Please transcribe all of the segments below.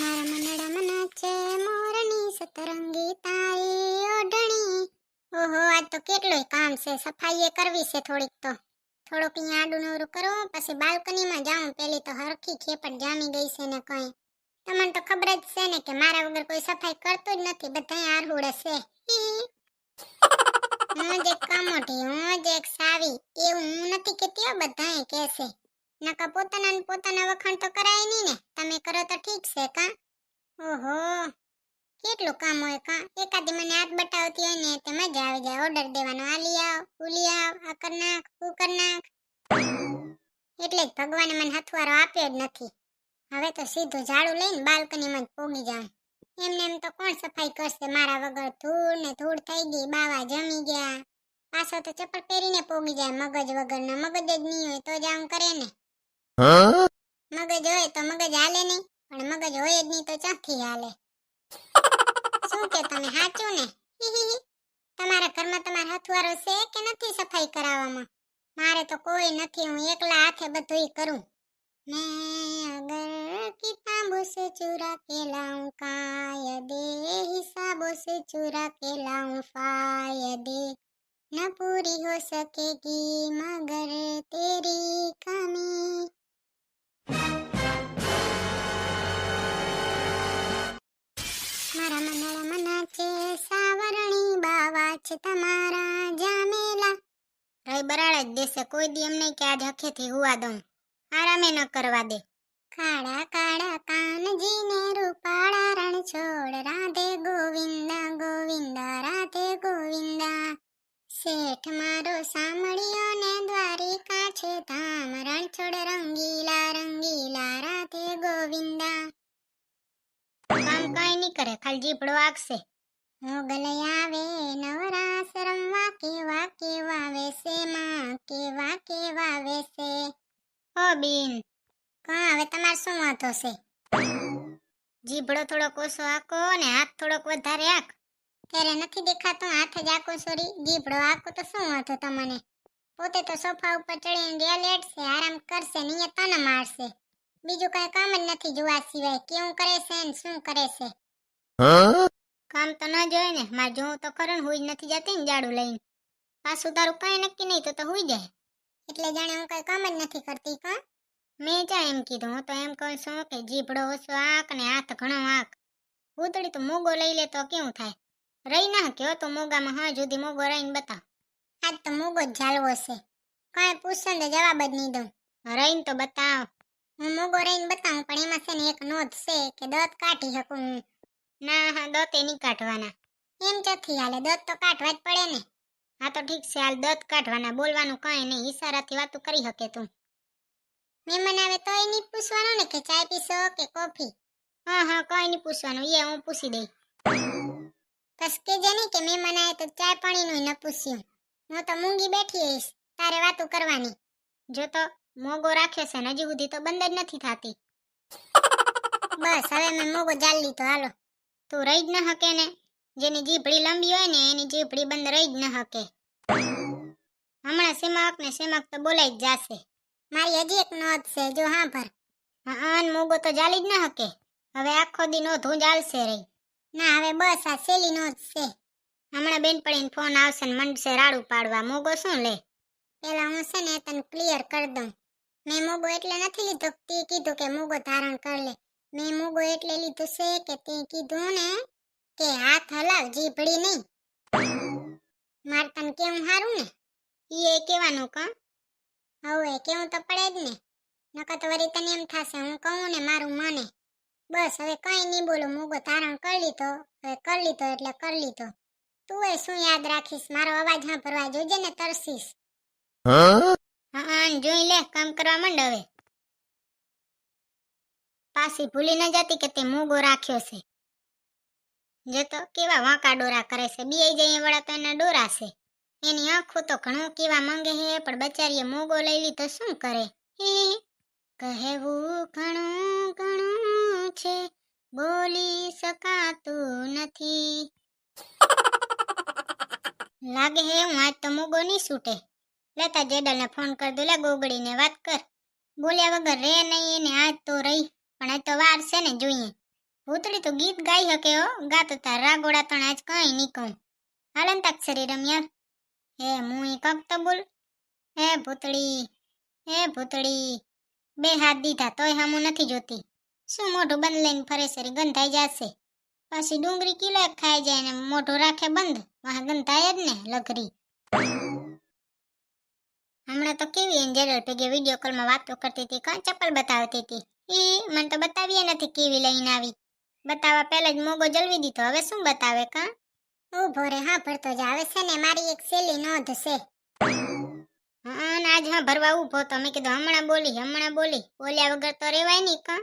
મારા મનડા મના છે, મોરની સતરંગી તારી ઓઢણી. ઓહો, આજ તો કેટલુંય કામ છે, સફાઈએ કરવી છે થોડીક તો. થોડુંક અહીંયા આડું નવરું કરું, પછી બાલ્કનીમાં જાઉં, પેલી તો હરખી ખેપટ જામી ગઈ છે ને કંઈ. તમને તો ખબર જ છે ને કે મારા વગર કોઈ સફાઈ કરતું જ નથી, બધાય આરહુડે છે. હું જ એક કમોટી હું જ એક સાવી, એવું હું નથી કેતી હો, બધાય કહેશે નકા પોતાના પોતાના વખાણ તો કરાય નહીં ને. તમે કરો તો ઠીક છે કા? ઓહો, કેટલું કામ હોય કા? એકાદી મને હાથ બટાવતી હોય ને તે મજા આવી જાય. ઓર્ડર દેવાનો, આ લઈ આવ ઉલી આવ, આ કર નાખ ઉ કર નાખ. એટલે જ ભગવાને મને હથવારો આપ્યો જ નથી. હવે તો સીધું ઝાડુ લઈને બાલ્કનીમાં જ પોગી જાઉં. એમને એમ તો કોણ સફાઈ કરશે? મારા વગર ધૂળ ને ધૂળ થઈ ગઈ, બાવા જમી ગયા. પાછો તો ચપ્પલ પહેરીને પોગી જાય, મગજ વગરના. મગજ જ નહીં હોય તો જ આમ કરે ને. મગજ હોય તો મગજ હાલે નહીં, પણ મગજ હોય જ નહીં તો ચાથી હાલે? શું કે તમે સાચું ને? તમારા ઘરમાં તમારા હથવારો છે કે નથી સફાઈ કરાવવામાં? મારે તો કોઈ નથી, હું એકલા હાથે બધું કરું. મેં અગર કી તાંબુ સે ચુરા કે કાય કાયદે હિસાબો સે ચુરા કે લાઉં ફાયદે ન પૂરી હો સકેગી, મગર તેરી કમી મારા મનડા મના છે, સાવરણી બાવા છે તમારા જામેલા. રઈ બરાડા જ દેશે, કોઈ દી એમ નહીં કે આજ હખેથી હુવા દઉં. આરામે ન કરવા દે. કાળા કાળા કાનજીને રૂપાળા રણ છોડ રાધે ગોવિંદા ગોવિંદા, રાધે ગોવિંદા. શેઠ મારો સાંભળ્યો કરે ખાલી જીભડો આગશે. મોગલ આવે નવરાસ રમવા કેવા કેવા વેસે માં કેવા કેવા વેસે ઓ બીન કા હવે તમારે શું વાંધો છે? જીભડો થોડોક ઓછો આકો ને હાથ થોડોક વધારે આક. ત્યારે નથી દેખાતો, હાથ જ આકો સોરી જીભડો આકો તો શું વાંધો તમને? પોતે તો સોફા ઉપર ચડીને રહ્યા લેટશે, આરામ કરશે, ને અહીંયા મારશે. બીજું કઈ કામ જ નથી જોવા સિવાય, કેવું કરે છે ને શું કરે છે? કામ તો ના જોય ને. મારે જોવું તો ખરું હુઈ નથી જતી ને જાડું લઈને. પાછું તારું કઈ નક્કી નહીં, તો તો હુઈ જાય. એટલે જાણે હું કઈ કામ જ નથી કરતી, કા? મેં જા એમ કીધું, હું તો એમ કહું છું કે જીભડો ઓછો આંખ ને હાથ ઘણો આંખ ઉતળી તો મોગો લઈ લે તો કેવું થાય? રહી ના કયો તો મોગામાં, હા, જુદી મોગો રહીને બતાવ. આજ તો મોગો જ ઝાલવો છે. કઈ પૂછશે ને જવાબ જ નહીં દઉં. રહીને તો બતાવ. હું મોગો રહીને બતાવું, પણ એમાં છે ને એક નોંધ છે કે દત કાઢી શકું હું. ના, હા દત નહીં કાઢવાના. એમ ક્યાંથી હાલે? દત તો કાઢવા જ પડે ને. હા, તો ઠીક છે, હાલ દત કાઢવાના. બોલવાનું કઈ નહીં, ઈશારાથી વાતું કરી શકે તું. મહેમાન આવે તો એની પૂછવાનું ને કે ચાય પીશો કે કોફી? હા હા, કઈ નહીં પૂછવાનું. એ હું પૂછી દઈ. કસ કે જે નહીં કે મહેમાન આવે તો ચાય પાણીનું ન પૂછ્યું. હું તો મૂંગી બેઠી હઈશ તારે વાતું કરવાની. જો તો મોગો રાખ્યો છે ને, હજી સુધી તો બંધ જ નથી થતી. બસ, હવે મેં મોગો જાળ લીધો. હાલો. તું રહી જ ન હકે ને. જેની જીભડી લંબી હોય ને, એની જીભડી બંધ રહી જ ન હકે. હમણાં સેમાક ને સેમાક તો બોલાઈ જ જાશે. મારી હજી એક નોંધ છે, જો હા ભર અન મોગો તો જાલી જ ન હકે. હવે આખો દી નોંધ હું જાલશે રહી. ના, હવે બસ આ સેલી નોંધ છે. હમણાં બેન પડીને ફોન આવશે ને મંડશે રાડું પાડવા. મોગો શું લે? પેલા હું છે ને તને ક્લિયર કરી દઉં. મેં મોગો એટલે નથી લીધો. તે કીધું કે મોગો ધારણ કર લે. મેં મોગો એટલે લીધું છે કે તે કીધું ને કે હાથ હલાવ જીભડી નહીં. માર તને કેવું હારું ને? ઈ એ કેવાનું કા હવે કેવું તો પડે જ ને. નકર તો વળી તને એમ થશે હું કહું ને મારું મને. બસ હવે કઈ નહીં બોલું. મૂગો ધારણ કરી લીધો હવે કરી લીધો એટલે કરી લીધો. તું એ શું યાદ રાખીશ? મારો અવાજ સાંભળવા જોજે ને તરસીશ હા? જોઈ લે કામ કરવા માંડ હવે. પાછી ભૂલી ન જતી કે તે મોગો રાખ્યો છે. જે તો કેવા વાંકા ડોરા કરે છે. બીઆઈ જઈએ વળા તો એના ડોરા છે. એની આંખો તો ઘણું કેવા માંગે હે, પણ બચારીએ મોગો લઈ લીધો, શું કરે? હે કહેવું ઘણું ઘણું છે. બોલી શકાતું નથી. લાગે હે, હું આજ તો મોગો નહીં છૂટે લતા જેડલને ફોન કર દો, લે ગોગડીને વાત કર. બોલ્યા વગર રે નહીં, એને આજ તો રહી. પણ આ તો વાર છે ને જોઈએ. ભૂતળી તો ગીત ગાઈ શકે હો ગાતો તાર રાગોડા તણ આજ કઈ નહીં કહું. હાલ અંતાક્ષરી રમ્યા. હે મુઈ કક તો બોલ. હે ભૂતળી હે ભૂતળી. બે હાથ દીધા તોય હામું નથી જોતી. શું મોઢું બંધ લઈને ફરે છે ગંધાઈ જશે? પાછી ડુંગળી કિલો ખાઈ જાય ને મોઢું રાખે બંધ. વાહ, ગંધાય જ ને, લઘરી. હમણાં તો કેવી એન્જલ ભેગે વીડિયો કોલમાં વાતો કરતી હતી, કાં ચપ્પલ બતાવતી હતી? ઈ મને તો બતાવીએ નથી કેવી લઈને આવી. બતાવવા પહેલા જ મોગો જલવી દીધો. હવે શું બતાવે, કા? ઊભો રે, હા ભરતો જ આવે છે ને, મારી એક સેલી નોંધ છે. હા આજ, હા, ભરવા ઊભો તો મેં કીધું, હમણાં બોલી હમણાં બોલી. બોલ્યા વગર તો રેવાય નહીં, કા?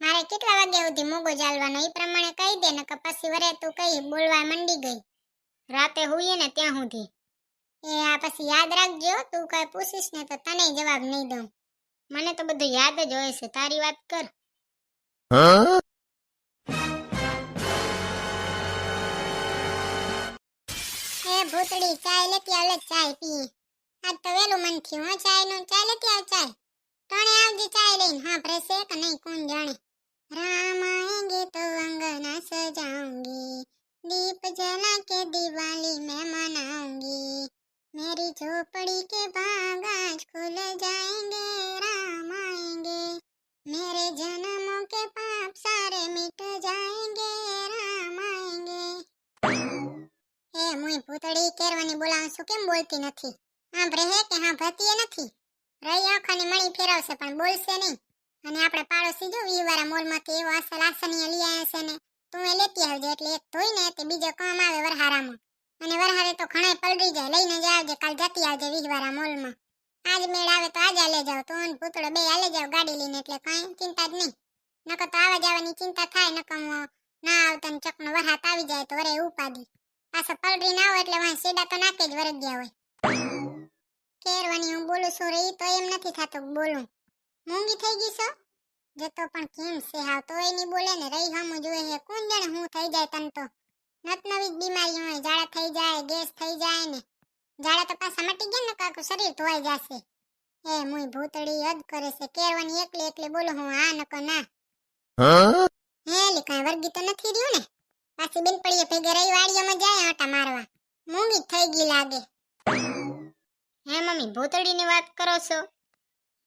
મારે કેટલા વાગ્યા સુધી મોગો જાલવાનો? એ પ્રમાણે કહી દે ને કે પછી વરે તું કઈ બોલવા મંડી ગઈ. રાતે હોઈએ ને ત્યાં સુધી. એ આ પછી યાદ રાખજો, તું કઈ પૂછીશ ને તો તને જવાબ નહીં દઉં. મને તો બધું યાદ જ હોય છે તારી વાત કર એ ભૂતડી ચાય લેતી આવ લે ચાય પી આજ તો વેલું મન થયું હો ચાય નું ચાય લેતી આવ ચાય તણે આવજે ચાય લઈને હા પ્રેસે કે નહીં કોણ જાણે राम आएंगे तो अंगना सजाऊंगी दीप जला के दिवाली मैं मनाऊंगी मेरी झोपड़ी के કેમ બોલતી નથી? સાંભળે હે કે એ નથી? રહી આંખોની મણી ફેરવશે, પણ બોલશે નહીં. અને આપણે પાડોશી જો વીવાળા મોલમાંથી એવો અસલ આસનીય લઈ આવ્યા છે ને, તું એ લેતી આવજે, એટલે એક ધોઈ ને તે બીજો કામ આવે વરહારામાં. અને વરહારે તો ઘણા પલડી જાય, લઈને જ આવજે, કાલ જતી આવજે વીજવાળા મોલમાં. આજ મેળ આવે તો આજ લે જાવ તું પૂતળો બે આલે જાવ ગાડી લઈને, એટલે કાંઈ ચિંતા જ નહીં. નકર તો આવા જવાની ચિંતા થાય, નકર ના આવતા ચકનો વરહાત આવી જાય તો વરે ઉપાડી. પાછો પલળી ના હોય એટલે વાં સીડા તો નાકે જ વરગ્યા હોય. કેરવાની હું બોલું છું રે તો એમ નથી થતું બોલું. મૂંગી થઈ ગઈ છો? જતો પણ કેમ છે હાવ તો એની બોલે ને રહી હમ જોવે હે. કોણ જાણે હું થઈ જાય તન તો? નત નવી જ બીમારી હોય ઝાડા થઈ જાય ગેસ થઈ જાય ને. ઝાડા તો પાછા મટી ગયા ને કાકુ શરીર ધોવાઈ જશે. એ મુય ભૂતળી હદ કરે છે કેરવાની એકલી એકલી બોલું હું આ નકો ના. હે લી કાંઈ વર્ગી તો નથી રહ્યું ને? પાછી બેનપણીએ ભેગે રહી વાડીઓમાં જાય આટા મારવા. મૂંગી થઈ ગઈ લાગે. હે મમ્મી ભૂતળીની વાત કરો છો?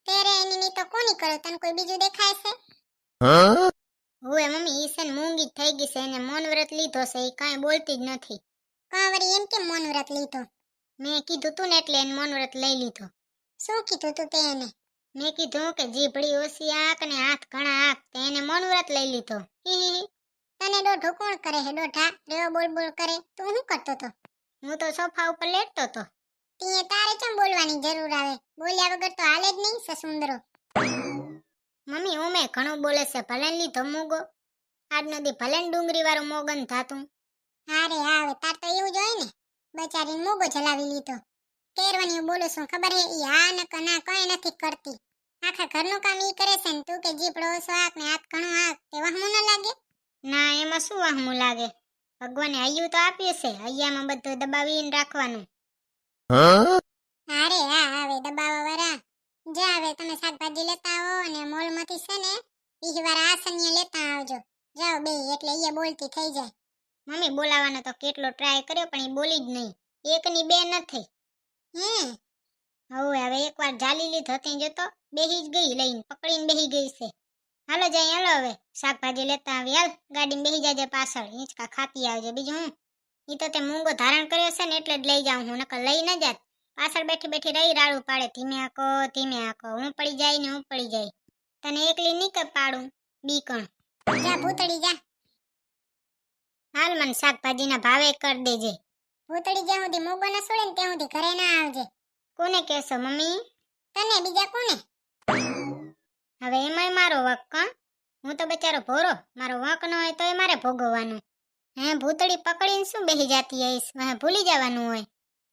તેરે એની ની તો કોની કરો? તને કોઈ બીજું દેખાય છે? હોવે મમ્મી ઈસન મૂંગી થઈ ગઈ છે એને મૌન વ્રત લીધો છે એ કાંઈ બોલતી જ નથી. કાંવરી એમ કેમ મૌન વ્રત લીધો? મેં કીધું તું ને એટલે એને મૌન વ્રત લઈ લીધો. શું કીધું તું તે એને? મેં કીધું કે જીભડી ઓછી આંખ ને હાથ ઘણા આંખ તે એને મૌન વ્રત લઈ લીધો. હી હી હી. તને દોઢો કોણ કરે હે દોઢા? રેવો બોલ બોલ કરે. તું શું કરતો તો? હું તો સોફા ઉપર લેટતો તો. તીએ તારે કેમ બોલવાની જરૂર આવે? બોલ્યા વગર તો હાલે જ નહીં સસુંદરો. મમ્મી ઉમે ઘણું બોલે છે ભલે લીધો મોગો. આજ નદી ભલે ડુંગરી વાળું મોગન થાતું હારે આવે તાર તો એવું જ હોય ને. બચારી મોગો જલાવી લીધો. કેરવાની બોલું છું, ખબર હે? ઈ હા ન ના કઈ નથી કરતી. આખા ઘરનું કામ ઈ કરે છે ને તું કે જીભડો શાક ને હાથ ઘણો હાથ તે વહમું ન લાગે? ના એમાં શું વાહમું લાગે? ભગવાને હૈયું તો આપ્યું છે હૈયામાં બધું દબાવીને રાખવાનું. અરે હા આવે દબાવા વાળા જે આવે તમે શાકભાજી લેતા આવો અને મોલમાંથી છે ને બીજી વાર આસન્ય લેતા આવજો. જાઓ બે એટલે એ બોલતી થઈ જાય. મમ્મી બોલાવાનો તો કેટલો ટ્રાય કર્યો પણ એ બોલી જ નહીં. એકની બે નથી. હમ. હવે હવે એકવાર જાલી લીધો ત્યાં જતો બેહી જ ગઈ લઈને પકડીને બેહી ગઈ છે. હાલો જાય, હાલો હવે. શાકભાજી લેતા આવી. હાલ, ગાડીમાં બેહી જાજે પાછળ. હિંચકા ખાતી આવજે. બીજું હું? ઈ તો તે મૂંગો ધારણ કર્યો છે ને એટલે જ લઈ જાઉં હું, નકર લઈ ન જાત. પાછળ બેઠી બેઠી રહી, રાડું પાડે. ધીમે આકો ધીમે આકો. હું પડી જાય ને હું પડી જાય. તને એકલી નીક પાડું. બીકણ જા, ભૂતળી, જા. હાલ મને શાકભાજીના ભાવે કર દેજે. ભૂતળી, જ્યાં સુધી મોગો ન છોડે ને ત્યાં સુધી ઘરે ના આવજે. કોને કહેશો, મમ્મી? તને, બીજા કોને? હવે એમાંય મારો વક કોણ હું તો બચારો ભોરો. મારો વક ન હોય તો એ મારે ભોગવવાનું. હે, ભૂતળી પકડીને શું બેહી જાતી હઈશ? વાહ ભૂલી જવાનું હોય.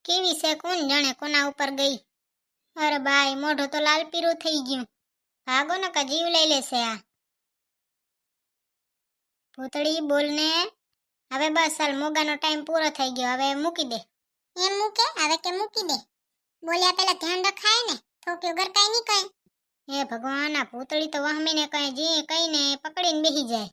કેવી છે કોણ જાણે કોના ઉપર ગઈ? અરે બાય મોઢું તો લાલ પીરું થઈ ગયું. ભાગો ને કા જીવ લઈ લેશે આ. ભૂતળી બોલને, હવે બસ હાલ મોગાનો ટાઈમ પૂરો થઈ ગયો. હવે મૂકી દે. એમ મૂકે? હવે કે મૂકી દે? બોલ્યા પેલા ધ્યાન રખાય ને? થોક્યો ગરકાય નહીં કઈ હે ભગવાન આ ભૂતળી તો વહમીને કઈ જી કઈ ને પકડીને બેહી જાય.